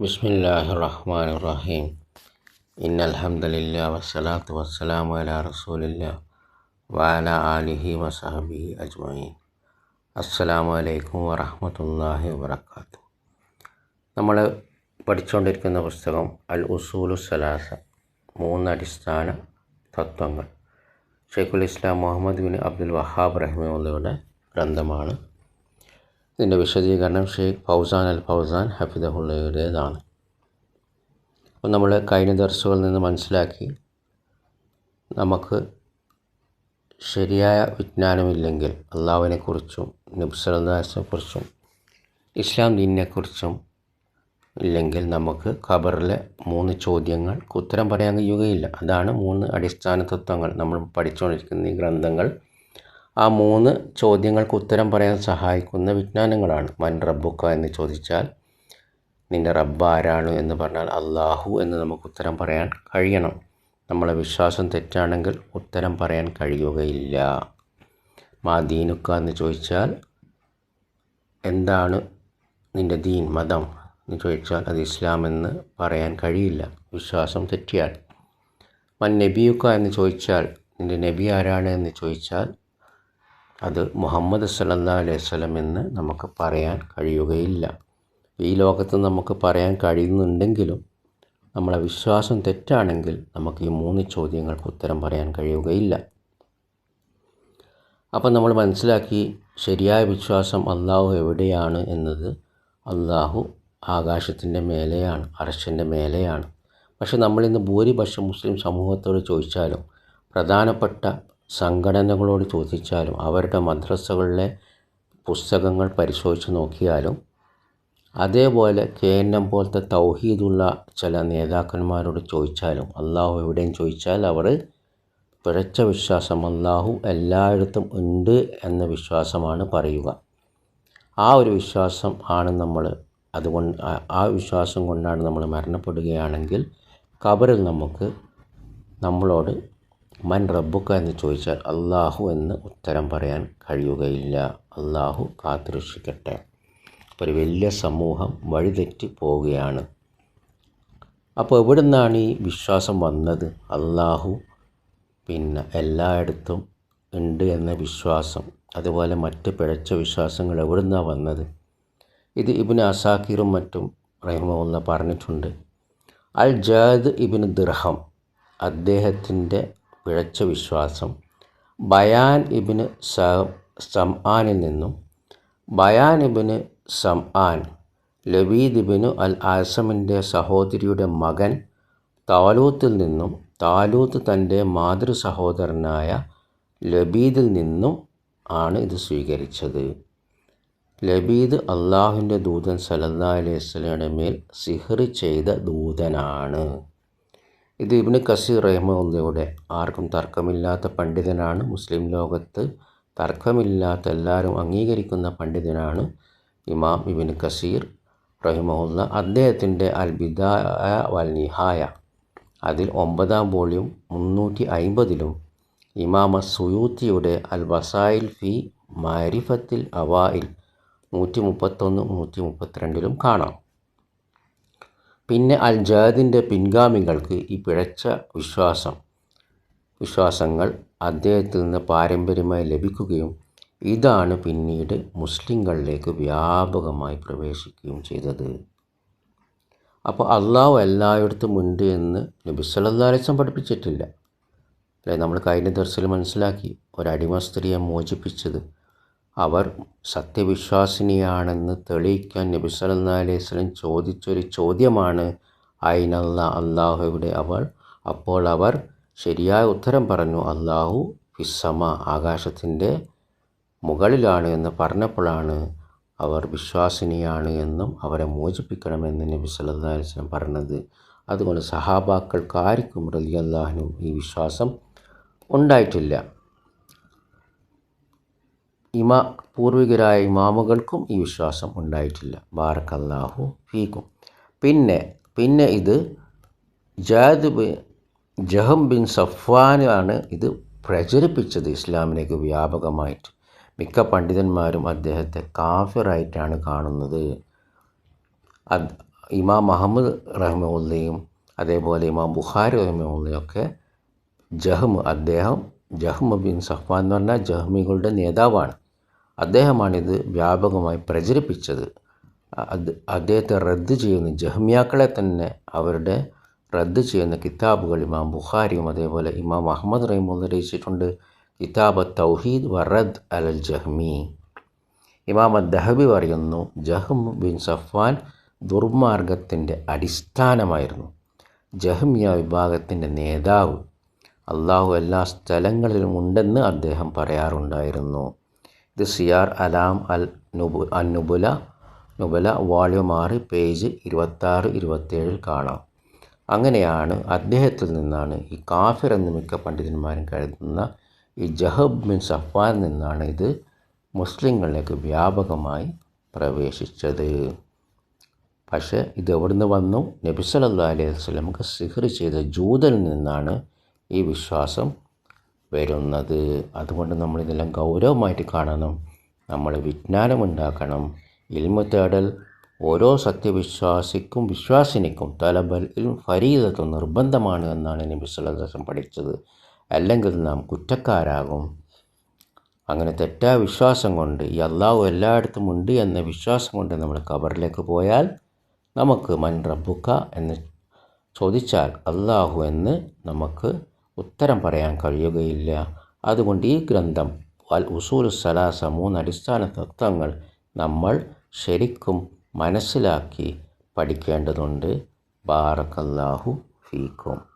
بسم الله الرحمن الرحيم إن الحمد لله والصلاة والسلام على رسول الله وعلى آله وصحبه أجمعين അസ്സലാമു അലൈക്കും വറഹമത്തല്ലാഹി വബർക്കാത്തു നമ്മൾ പഠിച്ചുകൊണ്ടിരിക്കുന്ന പുസ്തകം അൽ ഉസൂലു സലാസ മൂന്ന് അടിസ്ഥാന തത്വങ്ങൾ ഷെയ്ഖുൽ ഇസ്ലാം മുഹമ്മദ് ബിൻ അബ്ദുൽ വഹാബ് റഹ്മുള്ളയുടെ ഗ്രന്ഥമാണ് ഇതിന്റെ വിശദീകരണം ഷെയ്ഖ് ഫൗസാൻ അൽ ഫൗസാൻ ഹഫിദഹുള്ളയുടേതാണ്. അപ്പോൾ നമ്മൾ കഴിഞ്ഞ ദർസുകളിൽ നിന്ന് മനസ്സിലാക്കി നമുക്ക് ശരിയായ വിജ്ഞാനമില്ലെങ്കിൽ അള്ളാഹുവിനെക്കുറിച്ചും നബ്സലദാസിനെക്കുറിച്ചും ഇസ്ലാം ദീനിനെക്കുറിച്ചും ഇല്ലെങ്കിൽ നമുക്ക് ഖബറിലെ മൂന്ന് ചോദ്യങ്ങൾക്ക് ഉത്തരം പറയാൻ കഴിയുകയില്ല. അതാണ് മൂന്ന് അടിസ്ഥാന തത്വങ്ങൾ നമ്മൾ പഠിച്ചുകൊണ്ടിരിക്കുന്ന ഈ ഗ്രന്ഥങ്ങൾ. ആ മൂന്ന് ചോദ്യങ്ങൾക്ക് ഉത്തരം പറയാൻ സഹായിക്കുന്ന വിജ്ഞാനങ്ങളാണ്. മൻ റബ്ബുക്ക എന്ന് ചോദിച്ചാൽ നിന്റെ റബ്ബ് ആരാണ് എന്ന് പറഞ്ഞാൽ അള്ളാഹു എന്ന് നമുക്ക് ഉത്തരം പറയാൻ കഴിയണം. നമ്മളെ വിശ്വാസം തെറ്റാണെങ്കിൽ ഉത്തരം പറയാൻ കഴിയുകയില്ല. മാ ദീനുക്ക എന്ന് ചോദിച്ചാൽ എന്താണ് നിന്റെ ദീൻ മതം എന്ന് ചോദിച്ചാൽ അത് ഇസ്ലാം എന്ന് പറയാൻ കഴിയില്ല. വിശ്വാസം തെറ്റിയാൽ. മൻ നബിയുക്ക എന്ന് ചോദിച്ചാൽ നിന്റെ നബി ആരാണ് എന്ന് ചോദിച്ചാൽ അത് മുഹമ്മദ് സല്ലാ അലൈഹി സ്വലം എന്ന് നമുക്ക് പറയാൻ കഴിയുകയില്ല. ഈ ലോകത്ത് നമുക്ക് പറയാൻ കഴിയുന്നുണ്ടെങ്കിലും നമ്മളെ വിശ്വാസം തെറ്റാണെങ്കിൽ നമുക്ക് ഈ മൂന്ന് ചോദ്യങ്ങൾക്ക് ഉത്തരം പറയാൻ കഴിയുകയില്ല. അപ്പം നമ്മൾ മനസ്സിലാക്കി ശരിയായ വിശ്വാസം അള്ളാഹു എവിടെയാണ് എന്നത്? അള്ളാഹു ആകാശത്തിന്റെ മേലെയാണ് അറശന്റെ മേലെയാണ്. പക്ഷെ നമ്മളിന്ന് ഭൂരിപക്ഷം മുസ്ലിം സമൂഹത്തോട് ചോദിച്ചാലും പ്രധാനപ്പെട്ട സംഘടനകളോട് ചോദിച്ചാലും അവരുടെ മദ്രസകളിലെ പുസ്തകങ്ങൾ പരിശോധിച്ച് നോക്കിയാലും അതേപോലെ കെ എൻ എം പോലത്തെ തൗഹീദുള്ള ചില നേതാക്കന്മാരോട് ചോദിച്ചാലും അള്ളാഹു എവിടെയും ചോദിച്ചാൽ അവർ പിഴച്ച വിശ്വാസം അള്ളാഹു എല്ലായിടത്തും ഉണ്ട് എന്ന വിശ്വാസമാണ് പറയുക. ആ ഒരു വിശ്വാസം ആണ് നമ്മൾ അതുകൊണ്ട് ആ വിശ്വാസം കൊണ്ടാണ് നമ്മൾ മരണപ്പെടുകയാണെങ്കിൽ കബറിൽ നമുക്ക് നമ്മളോട് മൻ റബ്ബുക്ക എന്ന് ചോദിച്ചാൽ അള്ളാഹു എന്ന് ഉത്തരം പറയാൻ കഴിയുകയില്ല. അള്ളാഹു കാത്തുരക്ഷിക്കട്ടെ. ഒരു വലിയ സമൂഹം വഴിതെറ്റി പോവുകയാണ്. അപ്പോൾ എവിടെ നിന്നാണ് ഈ വിശ്വാസം വന്നത്? അള്ളാഹു പിന്നെ എല്ലായിടത്തും ഉണ്ട് എന്ന വിശ്വാസം. അതുപോലെ മറ്റ് പിഴച്ച വിശ്വാസങ്ങൾ എവിടെ നിന്നാണ് വന്നത്? ഇത് ഇബിന് അസാക്കിറും മറ്റും റഹിമുള്ള പറഞ്ഞിട്ടുണ്ട്. അൽ ജാദ് ഇബിന് ദിർഹം അദ്ദേഹത്തിന്റെ പിഴച്ച വിശ്വാസം. ബയാൻ ഇബിന് സംആനിൽ നിന്നും ബയാൻ ഇബിന് സംആൻ ലബീദ് ഇബിനു അൽ ആസമിന്റെ സഹോദരിയുടെ മകൻ താലൂത്തിൽ നിന്നും താലൂത്ത് തന്റെ മാതൃ സഹോദരനായ ലബീദിൽ നിന്നും ആണ് ഇത് സ്വീകരിച്ചത്. ലബീദ് അള്ളാഹുവിന്റെ ദൂതൻ സലല്ലാ അലൈഹി സ്വലയുടെ മേൽ സിഹർ ചെയ്ത ദൂതനാണ്. ഇത് ഇബിന് കസീർ റഹ്മുള്ളയുടെ ആർക്കും തർക്കമില്ലാത്ത പണ്ഡിതനാണ്. മുസ്ലിം ലോകത്ത് തർക്കമില്ലാത്ത എല്ലാവരും അംഗീകരിക്കുന്ന പണ്ഡിതനാണ് ഇമാം ഇബിന് കസീർ റഹിമഹുല്ല. അദ്ദേഹത്തിന്റെ അൽ ബിദായ വൽ നിഹായ അതിൽ ഒമ്പതാം വോളിയും മുന്നൂറ്റി അൻപതിലും ഇമാമ സുയൂത്തിയുടെ അൽ വസായിൽ ഫി മാരിഫത്തിൽ അവായിൽ നൂറ്റി മുപ്പത്തൊന്ന് നൂറ്റി മുപ്പത്തിരണ്ടിലും കാണാം. പിന്നെ അൽ ജാദിന്റെ പിൻഗാമികൾക്ക് ഈ പിഴച്ച വിശ്വാസം വിശ്വാസങ്ങൾ അദ്ദേഹത്തിൽ നിന്ന് പാരമ്പര്യമായി ലഭിക്കുകയും ഇതാണ് പിന്നീട് മുസ്ലിങ്ങളിലേക്ക് വ്യാപകമായി പ്രവേശിക്കുകയും ചെയ്തത്. അപ്പോൾ അള്ളാഹു എല്ലായിടത്തും ഉണ്ട് എന്ന് നബി അലൈഹി പഠിപ്പിച്ചിട്ടില്ല. അല്ലെ? നമ്മൾ കഴിഞ്ഞ ദർശനം മനസ്സിലാക്കി ഒരടിമ സ്ത്രീയെ മോചിപ്പിച്ചത് അവർ സത്യവിശ്വാസിനിയാണെന്ന് തെളിയിക്കാൻ നബി സല്ലല്ലാഹു അലൈഹി വസല്ലം ചോദിച്ചൊരു ചോദ്യമാണ് അയിനല്ല അള്ളാഹു എവിടെ അവൾ അപ്പോൾ അവർ ശരിയായ ഉത്തരം പറഞ്ഞു അള്ളാഹു ഫിസ്സമ ആകാശത്തിന്റെ മുകളിലാണ് എന്ന് പറഞ്ഞപ്പോഴാണ് അവർ വിശ്വാസിനിയാണ് എന്നും അവരെ മോചിപ്പിക്കണമെന്ന് നബി സല്ലല്ലാഹു അലൈഹി വസല്ലം പറഞ്ഞത്. അതുകൊണ്ട് ആർക്കും റലിയല്ലാഹനും ഈ വിശ്വാസം ഉണ്ടായിട്ടില്ല. ഇമാ പൂർവികരായ ഇമാമുകൾക്കും ഈ വിശ്വാസം ഉണ്ടായിട്ടില്ല. ബാറക്കല്ലാഹു ഫീക്കും. പിന്നെ പിന്നെ ഇത് ജാദ് ജഹം ബിൻ സഫ്വാനാണ് ഇത് പ്രചരിപ്പിച്ചത് ഇസ്ലാമിലേക്ക് വ്യാപകമായിട്ട്. മിക്ക പണ്ഡിതന്മാരും അദ്ദേഹത്തെ കാഫിറായിട്ടാണ് കാണുന്നത്. ഇമാം മുഹമ്മദ് റഹ്മുള്ളയും അതേപോലെ ഇമാം ബുഖാരി റഹ്മുള്ളയും ഒക്കെ ജഹ്മ് അദ്ദേഹം ജഹ്മ ബിൻ സഫ്വാൻ എന്ന് പറഞ്ഞാൽ ജഹ്മികളുടെ നേതാവാണ്. അദ്ദേഹമാണിത് വ്യാപകമായി പ്രചരിപ്പിച്ചത്. അദ്ദേഹത്തെ റദ്ദ് ചെയ്യുന്ന ജഹ്മിയാക്കളെ തന്നെ അവരുടെ റദ്ദ് ചെയ്യുന്ന കിതാബുകൾ ഇമാം ബുഖാരിയും അതേപോലെ ഇമാം അഹമ്മദ് റഹിമുള്ള രചിച്ചിട്ടുണ്ട് കിതാബ് തൗഹീദ് വറദ് അൽ ജഹ്മി. ഇമാം ദഹബി പറയുന്നു ജഹ്മ ബിൻ സഫ്വാൻ ദുർമാർഗത്തിന്റെ അടിസ്ഥാനമായിരുന്നു. ജഹ്മിയ വിഭാഗത്തിന്റെ നേതാവ്. അള്ളാഹു എല്ലാ സ്ഥലങ്ങളിലും ഉണ്ടെന്ന് അദ്ദേഹം പറയാറുണ്ടായിരുന്നു. ഇത് സിയാർ അലാം അൽ നുബു അൻ നുബുല നുബല വോള്യൂം ആറ് പേജ് ഇരുപത്താറ് ഇരുപത്തേഴിൽ കാണാം. അങ്ങനെയാണ് അദ്ദേഹത്തിൽ നിന്നാണ് ഈ കാഫിർ എന്ന് മിക്ക പണ്ഡിതന്മാരും കരുതുന്ന ഈ ജഹബ് ബിൻ സഫാൻ നിന്നാണ് ഇത് മുസ്ലിങ്ങളിലേക്ക് വ്യാപകമായി പ്രവേശിച്ചത്. പക്ഷേ ഇത് എവിടെ നിന്ന് വന്നു? നബി അലൈഹി വസല്ലമക്ക് സിഹർ ചെയ്ത ജൂതനിൽ നിന്നാണ് ഈ വിശ്വാസം വരുന്നത്. അതുകൊണ്ട് നമ്മളിതെല്ലാം ഗൗരവമായിട്ട് കാണണം. നമ്മൾ വിജ്ഞാനമുണ്ടാക്കണം. ഇൽമു തേടൽ ഓരോ സത്യവിശ്വാസിക്കും വിശ്വാസിനിക്കും തലബൽ ഇൽ ഫരീദത്ത് നിർബന്ധമാണ് എന്നാണ് നബി വസല്ലം പഠിച്ചത്. അല്ലെങ്കിൽ നാം കുറ്റക്കാരാകും. അങ്ങനെ തെറ്റായ വിശ്വാസം കൊണ്ട് ഈ അള്ളാഹു എല്ലായിടത്തും ഉണ്ട് എന്ന വിശ്വാസം കൊണ്ട് നമ്മൾ കബറിലേക്ക് പോയാൽ നമുക്ക് മൻ റബ്ബുക്ക എന്ന് ചോദിച്ചാൽ അള്ളാഹു എന്ന് നമുക്ക് ഉത്തരം പറയാൻ കഴിയുകയില്ല. അതുകൊണ്ട് ഈ ഗ്രന്ഥം അൽ ഉസൂൽ സലാസ മൂന്ന് അടിസ്ഥാന തത്വങ്ങൾ നമ്മൾ ശരിക്കും മനസ്സിലാക്കി പഠിക്കേണ്ടതുണ്ട്. ബാറക്കല്ലാഹു ഫീക്കും.